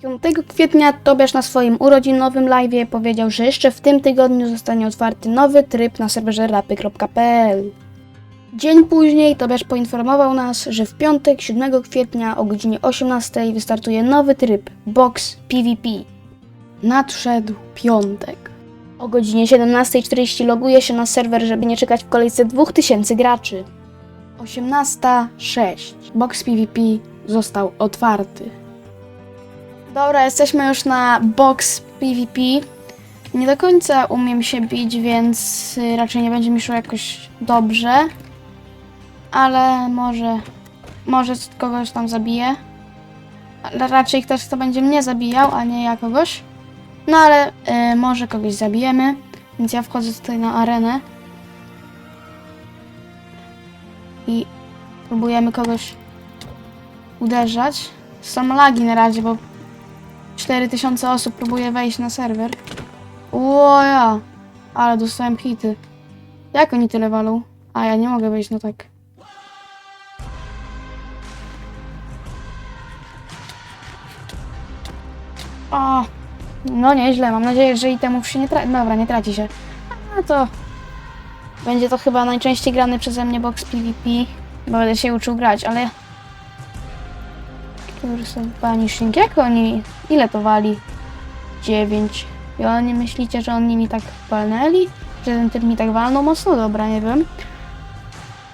5 kwietnia Tobiasz na swoim urodzinowym live'ie powiedział, że jeszcze w tym tygodniu zostanie otwarty nowy tryb na serwerze rapy.pl. Dzień później Tobiasz poinformował nas, że w piątek 7 kwietnia o godzinie 18 wystartuje nowy tryb Box PvP. Nadszedł piątek. O godzinie 17.40 loguje się na serwer, żeby nie czekać w kolejce 2000 graczy. 18.06. Box PvP został otwarty. Dobra, jesteśmy już na box PvP. Nie do końca umiem się bić, więc y, raczej nie będzie mi szło jakoś dobrze. Ale może, może kogoś tam zabiję. Raczej ktoś, kto będzie mnie zabijał, a nie ja kogoś. No ale y, może kogoś zabijemy. Więc ja wchodzę tutaj na arenę. I próbujemy kogoś uderzać. Są lagi na razie, bo 4000 osób próbuje wejść na serwer. Łoja! Ale dostałem hity. Jak oni tyle walą? A ja nie mogę wejść, no tak. O! No nieźle, mam nadzieję, że itemów się nie traci. Dobra, nie traci się. A to... Będzie to chyba najczęściej grany przeze mnie box PvP, bo będę się uczył grać, ale... Kurso Banishing, jak oni... Ile to wali? 9. I oni myślicie, że oni mi tak walnęli? Że ten typ mi tak walnął mocno? Dobra, nie wiem.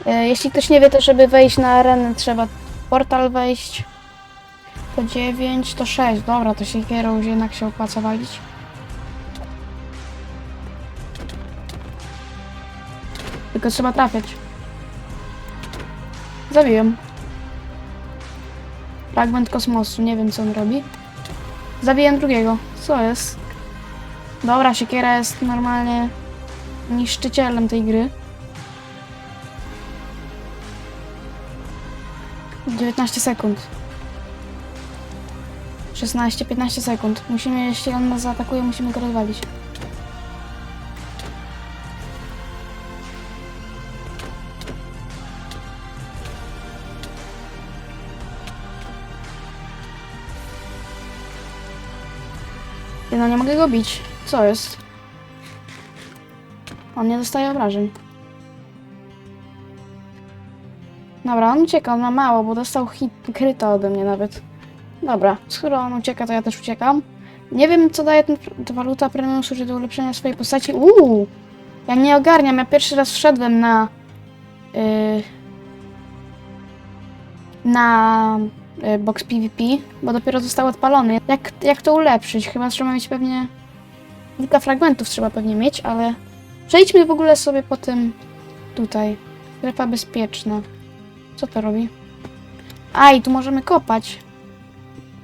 E, jeśli ktoś nie wie, to żeby wejść na arenę trzeba portal wejść. To 9, to 6. Dobra, to się kierą, jednak się opłaca walić. Tylko trzeba trafiać. Zabiłem. Fragment kosmosu, nie wiem co on robi. Zabiłem drugiego. Co jest? Dobra, siekiera jest normalnie niszczycielem tej gry. 19 sekund. 16-15 sekund. Musimy, jeśli on nas zaatakuje, musimy go rozwalić. Mogę go bić. Co jest? On nie dostaje obrażeń. Dobra, on ucieka, on ma mało, bo dostał hit kryta ode mnie nawet. Dobra, skoro on ucieka, to ja też uciekam. Nie wiem, co daje ten, ta waluta premium, służy do ulepszenia swojej postaci. Uuu! Ja nie ogarniam, ja pierwszy raz wszedłem na... Yy, na box PvP, bo dopiero został odpalony. Jak, jak to ulepszyć? Chyba trzeba mieć pewnie... Kilka fragmentów trzeba pewnie mieć, ale... Przejdźmy w ogóle sobie po tym... Tutaj. Strefa bezpieczna. Co to robi? A, i tu możemy kopać.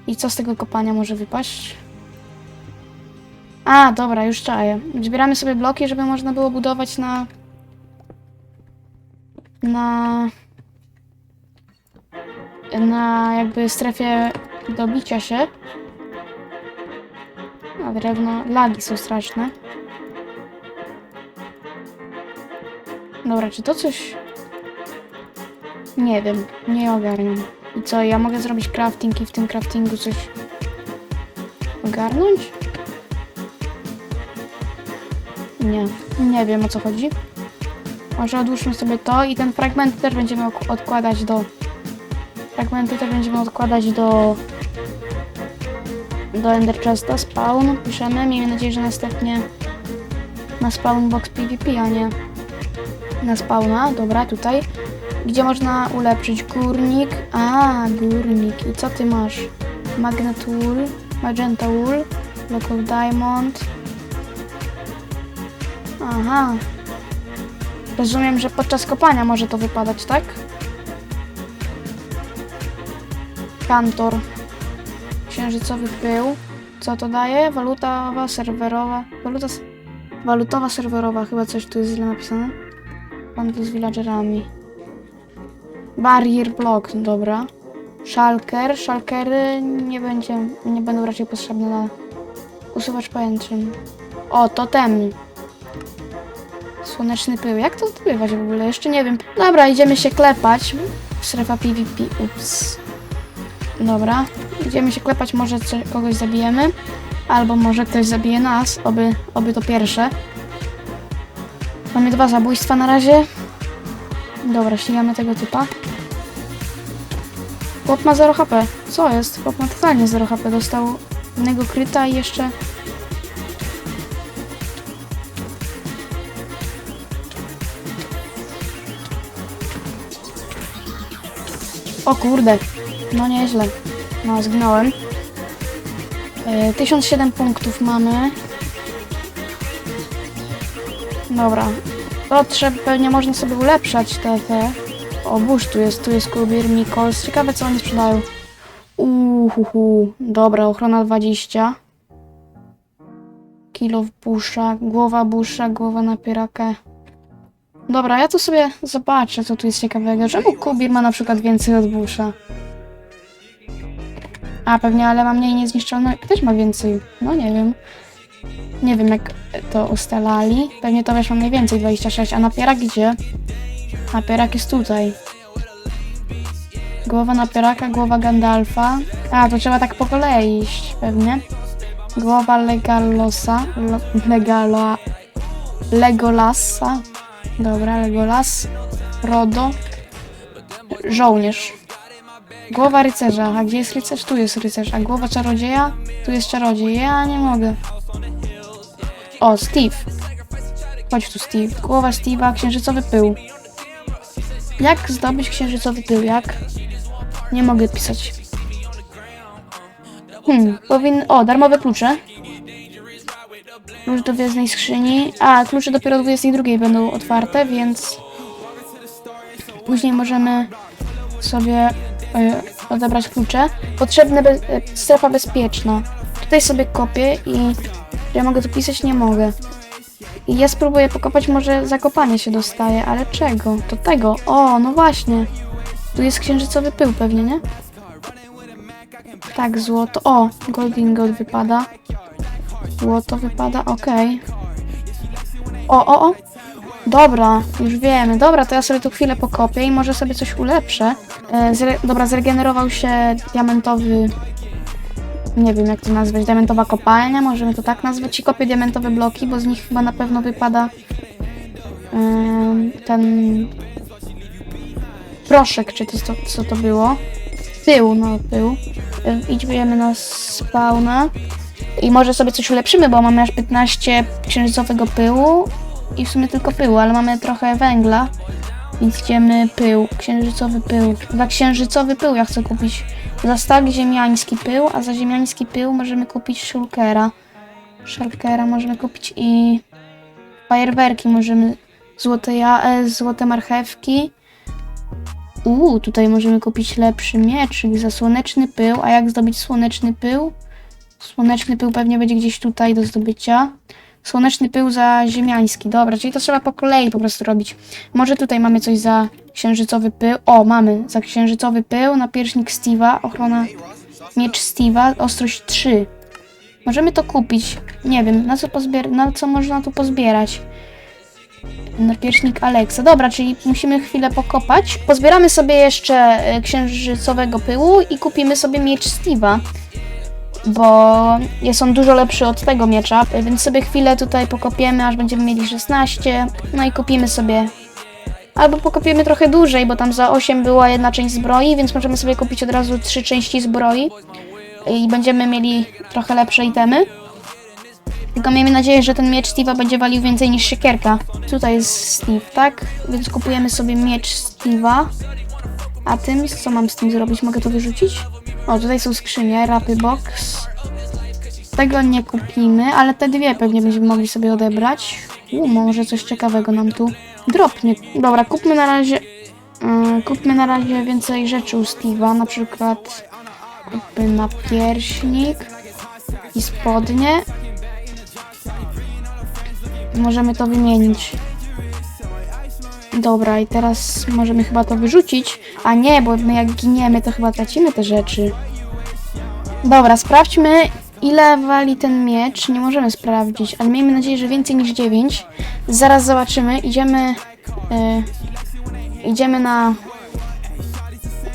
I co z tego kopania może wypaść? A, dobra, już czaję. Zbieramy sobie bloki, żeby można było budować na... Na... Na jakby strefie do bicia się. A drewno... Lagi są straszne. Dobra, czy to coś... Nie wiem, nie ogarniam. I co, ja mogę zrobić crafting i w tym craftingu coś ogarnąć? Nie, nie wiem o co chodzi. Może odłóżmy sobie to i ten fragment też będziemy odkładać do... Fragmenty też będziemy odkładać do... Do Ender Chesta, spawn, piszemy, miejmy nadzieję, że następnie na spawn box PvP, a nie na spawna, dobra, tutaj. Gdzie można ulepszyć górnik? A, górnik. I co ty masz? Magnet wool, magenta wool, diamond. Aha. Rozumiem, że podczas kopania może to wypadać, tak? Kantor. Księżycowy pył. Co to daje? Walutowa, serwerowa. Waluta, walutowa, serwerowa. Chyba coś tu jest źle napisane. Handel z villagerami. Barrier block, dobra. Shulker. Shulkery nie, będzie, nie będą raczej potrzebne na usuwacz pajęczyn. O, totem. Słoneczny pył. Jak to odbywać w ogóle? Jeszcze nie wiem. Dobra, idziemy się klepać. Strefa PvP. Ups. Dobra. Idziemy się klepać, może kogoś zabijemy. Albo może ktoś zabije nas, oby, oby to pierwsze. Mamy dwa zabójstwa na razie. Dobra, ścigamy tego typa. Chłop ma 0 HP. Co jest? Chłop ma totalnie 0 HP. Dostał innego kryta i jeszcze... O kurde. No nieźle. No, zginąłem. E, 1007 punktów mamy. Dobra. To trzeba, pewnie można sobie ulepszać te, te. O, burz tu jest, tu jest Kubir, Mikols. Ciekawe co oni sprzedają. Uhuhu. Dobra, ochrona 20. Kilo busza, głowa busza, głowa napieraka. Dobra, ja tu sobie zobaczę, co tu jest ciekawego. Czemu Kubir ma na przykład więcej od busza? A, pewnie, ale ma mniej niezniszczalności. Też ma więcej. No nie wiem. Nie wiem, jak to ustalali. Pewnie to wiesz, mam najwięcej, 26. A napierak gdzie? Napierak jest tutaj. Głowa napieraka, głowa Gandalfa. A, to trzeba tak po kolei iść, pewnie. Głowa Legalosa. Lo, legala, Legolasa. Dobra, Legolas. Rodo. Żołnierz. Głowa rycerza. A gdzie jest rycerz? Tu jest rycerz. A głowa czarodzieja? Tu jest czarodziej. Ja nie mogę. O, Steve. Chodź tu, Steve. Głowa Steve'a, księżycowy pył. Jak zdobyć księżycowy pył? Jak? Nie mogę pisać. Hmm, powinny... O, darmowe klucze. Klucz do gwiezdnej skrzyni. A, klucze dopiero o 22 będą otwarte, więc... Później możemy sobie e, odebrać klucze. Potrzebna be e, strefa bezpieczna. Tutaj sobie kopię i ja mogę tu pisać, nie mogę. I ja spróbuję pokopać, może zakopanie się dostaje, ale czego? To tego. O, no właśnie. Tu jest księżycowy pył pewnie, nie? Tak, złoto. O, gold wypada. Złoto wypada, okej. O, o, o. Dobra, już wiemy. Dobra, to ja sobie tu chwilę pokopię i może sobie coś ulepszę. E, zre dobra, zregenerował się diamentowy... Nie wiem jak to nazwać, diamentowa kopalnia, możemy to tak nazwać. I kopię diamentowe bloki, bo z nich chyba na pewno wypada em, ten proszek, czy to, to co to było. Pył, no pył. E, Idziemy na spawna. I może sobie coś ulepszymy, bo mamy aż 15 księżycowego pyłu i w sumie tylko pyłu, ale mamy trochę węgla. Więc idziemy pył, księżycowy pył. Za księżycowy pył ja chcę kupić. Za stag ziemiański pył, a za ziemiański pył możemy kupić shulkera. Shulkera możemy kupić i fajerwerki możemy. Złote, ja, e, złote marchewki. Uuu, tutaj możemy kupić lepszy mieczyk za słoneczny pył. A jak zdobyć słoneczny pył? Słoneczny pył pewnie będzie gdzieś tutaj do zdobycia. Słoneczny pył za ziemiański. Dobra, czyli to trzeba po kolei po prostu robić. Może tutaj mamy coś za księżycowy pył. O, mamy za księżycowy pył, napierśnik Steve'a, ochrona miecz Steve'a, ostrość 3. Możemy to kupić. Nie wiem, na co, pozbier- na co można tu pozbierać. Napierśnik Alexa. Dobra, czyli musimy chwilę pokopać. Pozbieramy sobie jeszcze e, księżycowego pyłu i kupimy sobie miecz Steve'a bo jest on dużo lepszy od tego miecza, więc sobie chwilę tutaj pokopiemy, aż będziemy mieli 16, no i kupimy sobie albo pokopiemy trochę dłużej, bo tam za 8 była jedna część zbroi, więc możemy sobie kupić od razu trzy części zbroi i będziemy mieli trochę lepsze itemy. Tylko miejmy nadzieję, że ten miecz Steve'a będzie walił więcej niż siekierka. Tutaj jest Steve, tak? Więc kupujemy sobie miecz Steve'a. A tym, co mam z tym zrobić? Mogę to wyrzucić? O, tutaj są skrzynie, rapy box. Tego nie kupimy, ale te dwie pewnie będziemy mogli sobie odebrać. U, może coś ciekawego nam tu dropnie. Dobra, kupmy na razie... Yy, kupmy na razie więcej rzeczy u Steve'a, na przykład kupmy na pierśnik i spodnie. Możemy to wymienić. Dobra, i teraz możemy chyba to wyrzucić. A nie, bo my jak giniemy, to chyba tracimy te rzeczy. Dobra, sprawdźmy, ile wali ten miecz. Nie możemy sprawdzić, ale miejmy nadzieję, że więcej niż 9. Zaraz zobaczymy. Idziemy. y, idziemy na.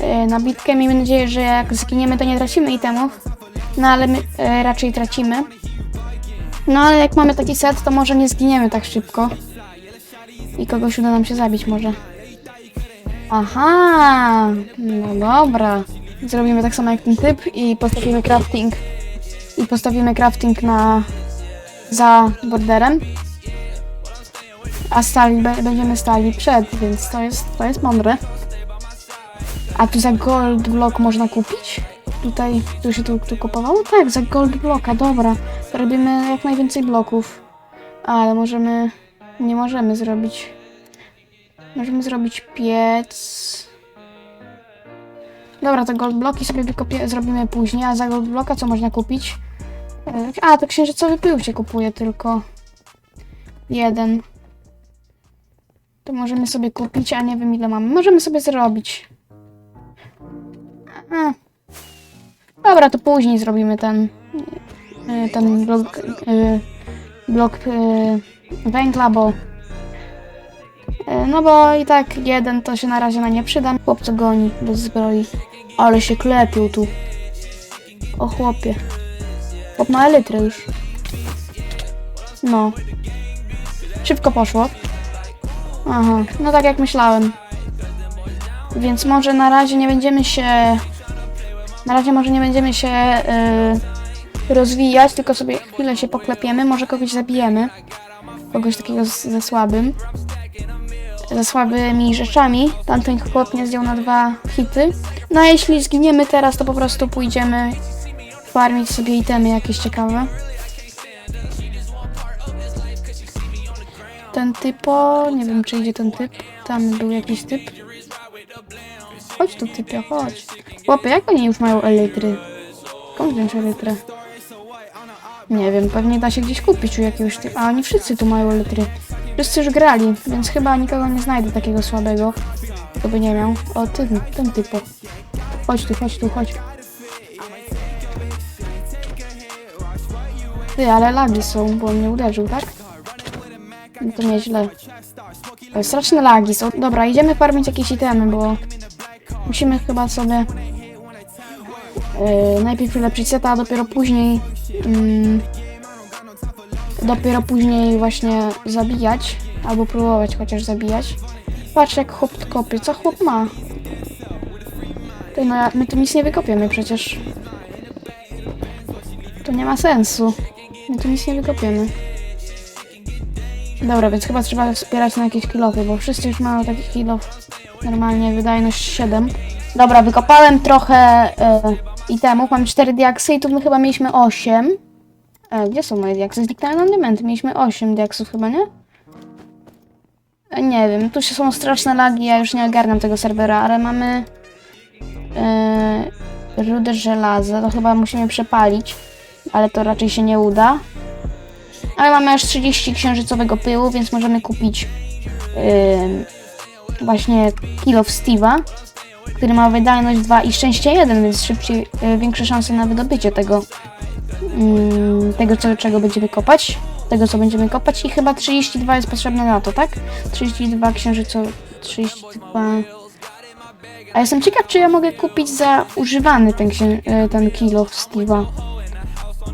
e, na bitkę. Miejmy nadzieję, że jak zginiemy, to nie tracimy itemów. No ale my e, raczej tracimy. No ale jak mamy taki set, to może nie zginiemy tak szybko. I kogoś uda nam się zabić może. Aha, no dobra. Zrobimy tak samo jak ten typ i postawimy crafting. I postawimy crafting na za borderem. A stali, będziemy stali przed, więc to jest, to jest mądre. A tu za gold block można kupić? Tutaj, tu się tu, tu kupowało? Tak, za gold blocka, dobra. Robimy jak najwięcej bloków. Ale możemy, nie możemy zrobić. Możemy zrobić piec. Dobra, te gold bloki sobie wykopie, zrobimy później, a za gold blocka co można kupić? E, A, to księżycowy pył się kupuje tylko. Jeden. To możemy sobie kupić, a nie wiem ile mamy. Możemy sobie zrobić. A. Dobra, to później zrobimy ten e, ten blok, e, blok e, węgla, bo e, no bo i tak jeden to się na razie na nie przyda. Chłopco goni bez zbroi. Ale się klepił tu. O chłopie. Chłop ma elytrę już. No. Szybko poszło. Aha, no tak jak myślałem. Więc może na razie nie będziemy się... Na razie może nie będziemy się y, rozwijać, tylko sobie chwilę się poklepiemy, może kogoś zabijemy. Kogoś takiego ze słabym. Ze słabymi rzeczami. Tamten chłop nie zdjął na dwa hity. No a jeśli zginiemy teraz, to po prostu pójdziemy farmić sobie itemy jakieś ciekawe. Ten typo, nie wiem czy idzie ten typ. Tam był jakiś typ. Chodź tu typie, chodź. Chłopie, jak oni już mają elitry? Skąd wziąć elytrę? Nie wiem, pewnie da się gdzieś kupić u jakiegoś typa. A oni wszyscy tu mają elitry. Wszyscy już grali, więc chyba nikogo nie znajdę takiego słabego. Kto by nie miał. O, ten, ten typo. Chodź tu, chodź tu, chodź. Ty, ale lagi są, bo mnie uderzył, tak? No to nieźle. Straszne lagi są. Dobra, idziemy farmić jakieś itemy, bo musimy chyba sobie yy, najpierw ulepszyć seta, a dopiero później mm, dopiero później właśnie zabijać, albo próbować chociaż zabijać. Patrz jak chłop kopie, co chłop ma? Ty, no ja- my tu nic nie wykopiemy przecież. To nie ma sensu. My tu nic nie wykopiemy. Dobra, więc chyba trzeba wspierać na jakieś kilofy, bo wszyscy już mają taki kilof. Normalnie wydajność 7. Dobra, wykopałem trochę e, itemów. Mam 4 diaksy i tu my chyba mieliśmy 8. E, gdzie są moje diaksy? Zniknęły nam diamenty. Mieliśmy 8 diaksów chyba, nie? E, nie wiem, tu się są straszne lagi, ja już nie ogarniam tego serwera, ale mamy e, żelaza, to chyba musimy przepalić, ale to raczej się nie uda. Ale mamy aż 30 księżycowego pyłu, więc możemy kupić yy, właśnie kilo Steve'a, który ma wydajność 2 i szczęście 1, więc szybciej, yy, większe szanse na wydobycie tego, tego co, czego będziemy kopać, tego co będziemy kopać i chyba 32 jest potrzebne na to, tak? 32 księżycowe, 32... A jestem ciekaw, czy ja mogę kupić za używany ten, yy, ten kilo Steve'a.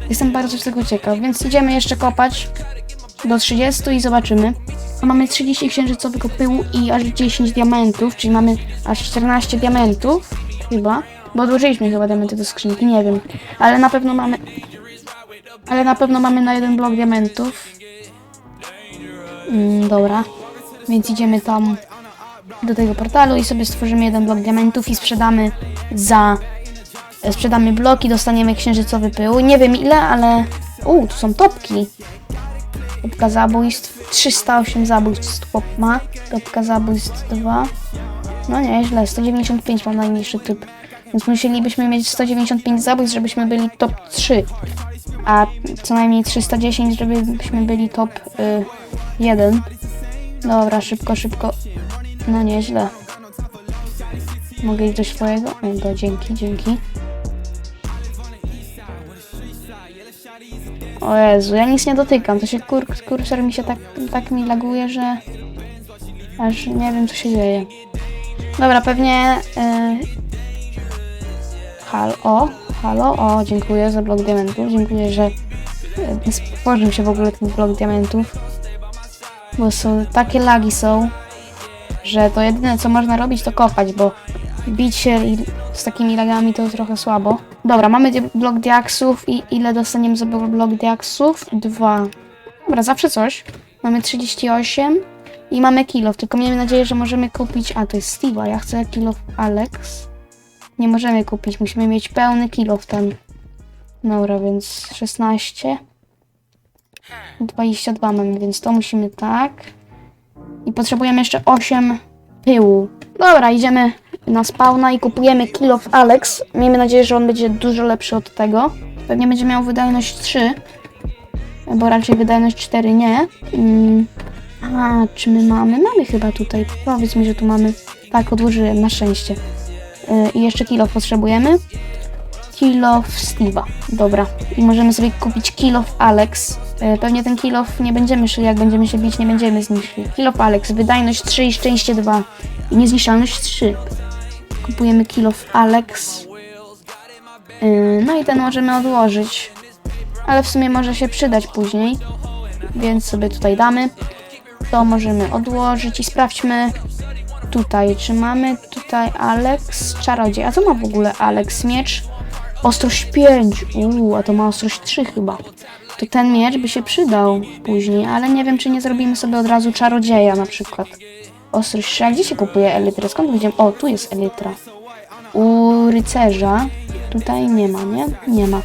Jestem bardzo tego ciekaw, więc idziemy jeszcze kopać do 30 i zobaczymy. Mamy 30 księżycowego pyłu i aż 10 diamentów, czyli mamy aż 14 diamentów, chyba. Bo odłożyliśmy chyba diamenty do skrzynki, nie wiem. Ale na pewno mamy... Ale na pewno mamy na jeden blok diamentów. Mm, dobra. Więc idziemy tam do tego portalu i sobie stworzymy jeden blok diamentów i sprzedamy za E, sprzedamy bloki, dostaniemy księżycowy pył. Nie wiem ile, ale... U, tu są topki. Topka zabójstw. 308 zabójstw chłop ma. Topka zabójstw 2. No nieźle, 195 mam najniższy typ. Więc musielibyśmy mieć 195 zabójstw, żebyśmy byli top 3. A co najmniej 310, żebyśmy byli top y, 1. Dobra, szybko, szybko. No nieźle. Mogę iść do swojego? O, do, dzięki, dzięki. O Jezu, ja nic nie dotykam. To się kur, kursor mi się tak, tak mi laguje, że aż nie wiem co się dzieje. Dobra, pewnie Halo, halo, o, dziękuję za blok diamentów. Dziękuję, że e, stworzył się w ogóle ten blok diamentów. Bo są takie lagi są, że to jedyne co można robić to kopać, bo bić się z takimi lagami to trochę słabo. Dobra, mamy blok diaksów i ile dostaniemy za blok diaksów? Dwa. Dobra, zawsze coś. Mamy 38 i mamy kilof, tylko miejmy nadzieję, że możemy kupić... A, to jest Steve'a, ja chcę kilof Alex. Nie możemy kupić, musimy mieć pełny kilof ten. Dobra, więc 16. 22 mamy, więc to musimy tak. I potrzebujemy jeszcze 8 pyłu. Dobra, idziemy na spawna i kupujemy kilof Alex. Miejmy nadzieję, że on będzie dużo lepszy od tego. Pewnie będzie miał wydajność 3. Bo raczej wydajność 4 nie. Mm. A, czy my mamy? Mamy chyba tutaj. Powiedz mi, że tu mamy. Tak, odłożyłem, na szczęście. Yy, I jeszcze kilof potrzebujemy. Kilof Steve'a. Dobra. I możemy sobie kupić kilof Alex. Yy, Pewnie ten kilof nie będziemy szli, jak będziemy się bić, nie będziemy z nim szli. Kilof Alex, wydajność 3 i szczęście 2. I niezniszczalność 3. Kupujemy kilof Alex. Yy, No i ten możemy odłożyć. Ale w sumie może się przydać później. Więc sobie tutaj damy. To możemy odłożyć i sprawdźmy tutaj, czy mamy tutaj Alex, czarodziej. A co ma w ogóle Alex? Miecz? Ostrość 5. Uuu, a to ma ostrość 3 chyba. To ten miecz by się przydał później, ale nie wiem, czy nie zrobimy sobie od razu czarodzieja na przykład. Ostrość 3. A gdzie się kupuje elytrę? Skąd widziałem? O, tu jest elytra. U rycerza. Tutaj nie ma, nie? Nie ma.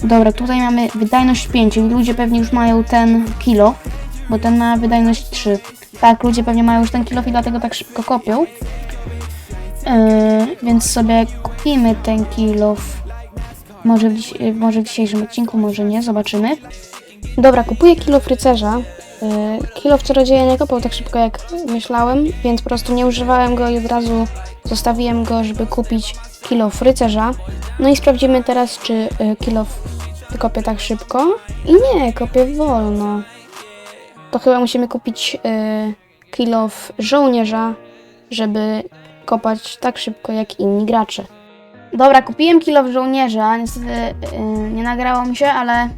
Dobra, tutaj mamy wydajność 5 i ludzie pewnie już mają ten kilo, bo ten ma wydajność 3. Tak, ludzie pewnie mają już ten kilo i dlatego tak szybko kopią. Yy, więc sobie kupimy ten kilo. Może yy, może w dzisiejszym odcinku, może nie, zobaczymy. Dobra, kupuję kilo rycerza. Yy, kilo czarodzieja nie kopał tak szybko jak myślałem, więc po prostu nie używałem go i od razu zostawiłem go, żeby kupić kilo rycerza. No i sprawdzimy teraz, czy y, kilo kopie tak szybko. I nie, kopie wolno. To chyba musimy kupić y, kilo żołnierza, żeby kopać tak szybko jak inni gracze. Dobra, kupiłem kilo żołnierza. Niestety y, nie nagrało mi się, ale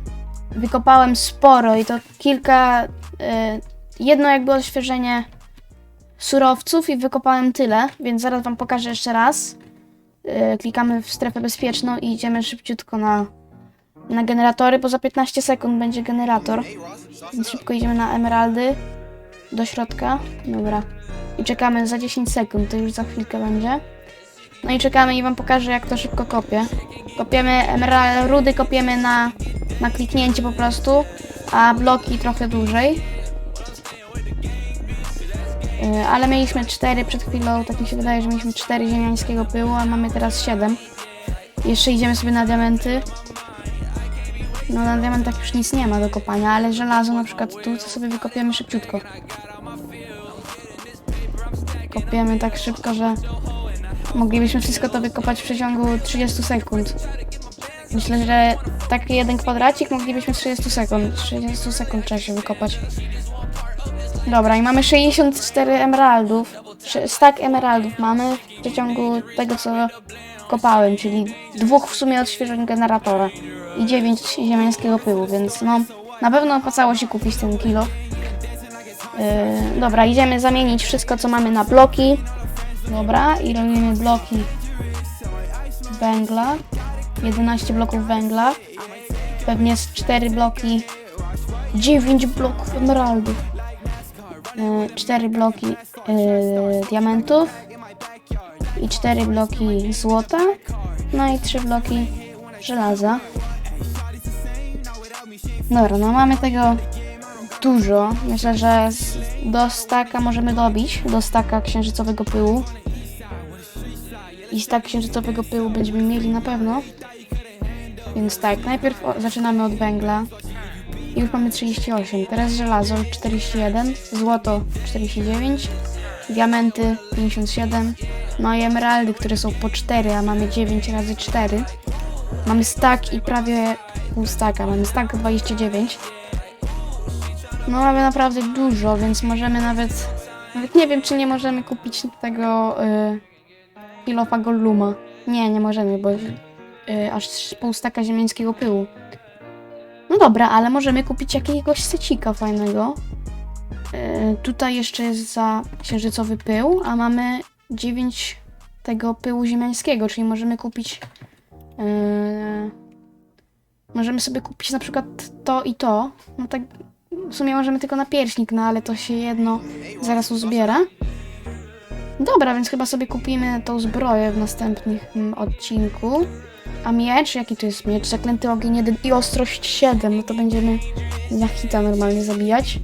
wykopałem sporo i to kilka. Y, jedno jakby odświeżenie surowców i wykopałem tyle, więc zaraz Wam pokażę jeszcze raz. Y, klikamy w strefę bezpieczną i idziemy szybciutko na, na generatory, bo za 15 sekund będzie generator. Więc szybko idziemy na emeraldy do środka. Dobra. I czekamy za 10 sekund, to już za chwilkę będzie. No i czekamy i wam pokażę jak to szybko kopię. Kopiemy emerald, rudy kopiemy na, na kliknięcie po prostu, a bloki trochę dłużej. Yy, ale mieliśmy 4 przed chwilą, tak mi się wydaje, że mieliśmy 4 ziemiańskiego pyłu, a mamy teraz 7. Jeszcze idziemy sobie na diamenty. No na diamentach już nic nie ma do kopania, ale żelazo na przykład tu, co sobie wykopiemy szybciutko. Kopiemy tak szybko, że moglibyśmy wszystko to wykopać w przeciągu 30 sekund. Myślę, że taki jeden kwadracik moglibyśmy w 30 sekund. 30 sekund się wykopać. Dobra, i mamy 64 emeraldów. Stack emeraldów mamy w przeciągu tego, co kopałem, czyli dwóch w sumie odświeżeń generatora i 9 ziemiańskiego pyłu, więc no na pewno opłacało się kupić ten kilo. Yy, dobra, idziemy zamienić wszystko, co mamy na bloki. Dobra, i robimy bloki węgla. 11 bloków węgla. Pewnie z 4 bloki. 9 bloków emeraldów. 4 bloki yy, diamentów i 4 bloki złota, no i 3 bloki żelaza. Dobra, no mamy tego dużo. Myślę, że do staka możemy dobić, do staka księżycowego pyłu. I stak księżycowego pyłu będziemy mieli na pewno. Więc tak, najpierw zaczynamy od węgla. I już mamy 38. Teraz żelazo 41, złoto 49, diamenty 57, no i emeraldy, które są po 4, a mamy 9 razy 4. Mamy stack i prawie pół staka, mamy stack 29. No mamy naprawdę dużo, więc możemy nawet, nawet nie wiem czy nie możemy kupić tego y, kilofa Golluma. Nie, nie możemy, bo y, aż pół staka ziemiańskiego pyłu. No dobra, ale możemy kupić jakiegoś secika fajnego. Y, tutaj jeszcze jest za księżycowy pył, a mamy 9 tego pyłu ziemiańskiego, czyli możemy kupić. y, możemy sobie kupić na przykład to i to. No tak. W sumie możemy tylko na pierśnik, no ale to się jedno zaraz uzbiera. Dobra, więc chyba sobie kupimy tą zbroję w następnym mm, odcinku. A miecz? Jaki to jest miecz? Zaklęty ogień 1 i ostrość 7. No to będziemy za hita normalnie zabijać.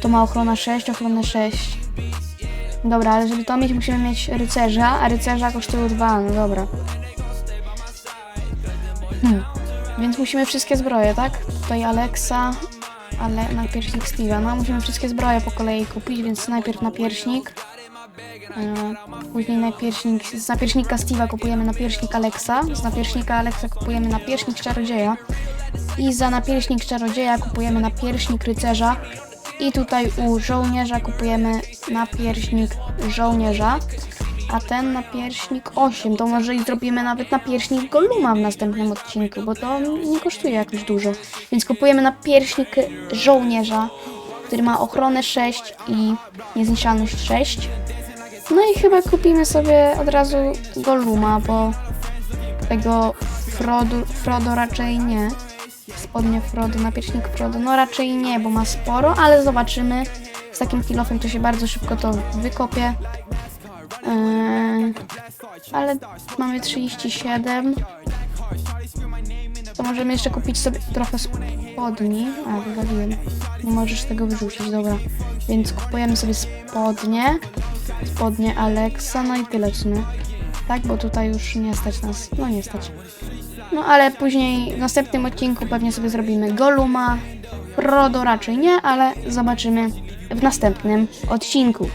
To ma ochrona 6, ochronę 6. Dobra, ale żeby to mieć, musimy mieć rycerza, a rycerza kosztują 2. No dobra. Hmm. Więc musimy wszystkie zbroje, tak? Tutaj Alexa, ale napierśnik Steve'a. No, musimy wszystkie zbroje po kolei kupić, więc najpierw napierśnik. E, Później napierśnik, z napierśnika Steve'a kupujemy napierśnik Alexa, z napierśnika Alexa kupujemy napierśnik Czarodzieja i za napierśnik Czarodzieja kupujemy napierśnik Rycerza i tutaj u żołnierza kupujemy napierśnik Żołnierza, a ten napierśnik 8, to może i zrobimy nawet napierśnik Goluma w następnym odcinku, bo to nie kosztuje jakoś dużo, więc kupujemy napierśnik Żołnierza, który ma ochronę 6 i niezniszczalność 6. No i chyba kupimy sobie od razu Goluma, bo tego Frodo, Frodo raczej nie. Spodnie Frodo, napierśnik Frodo, no raczej nie, bo ma sporo, ale zobaczymy. Z takim kilofem to się bardzo szybko to wykopie. Eee, ale mamy 37. To możemy jeszcze kupić sobie trochę spodni. A, wywaliłem. Nie możesz tego wyrzucić, dobra. Więc kupujemy sobie spodnie. Spodnie Alexa, no i tyle w sumie. Tak, bo tutaj już nie stać nas. No nie stać. No ale później w następnym odcinku pewnie sobie zrobimy Goluma. Frodo raczej nie, ale zobaczymy w następnym odcinku.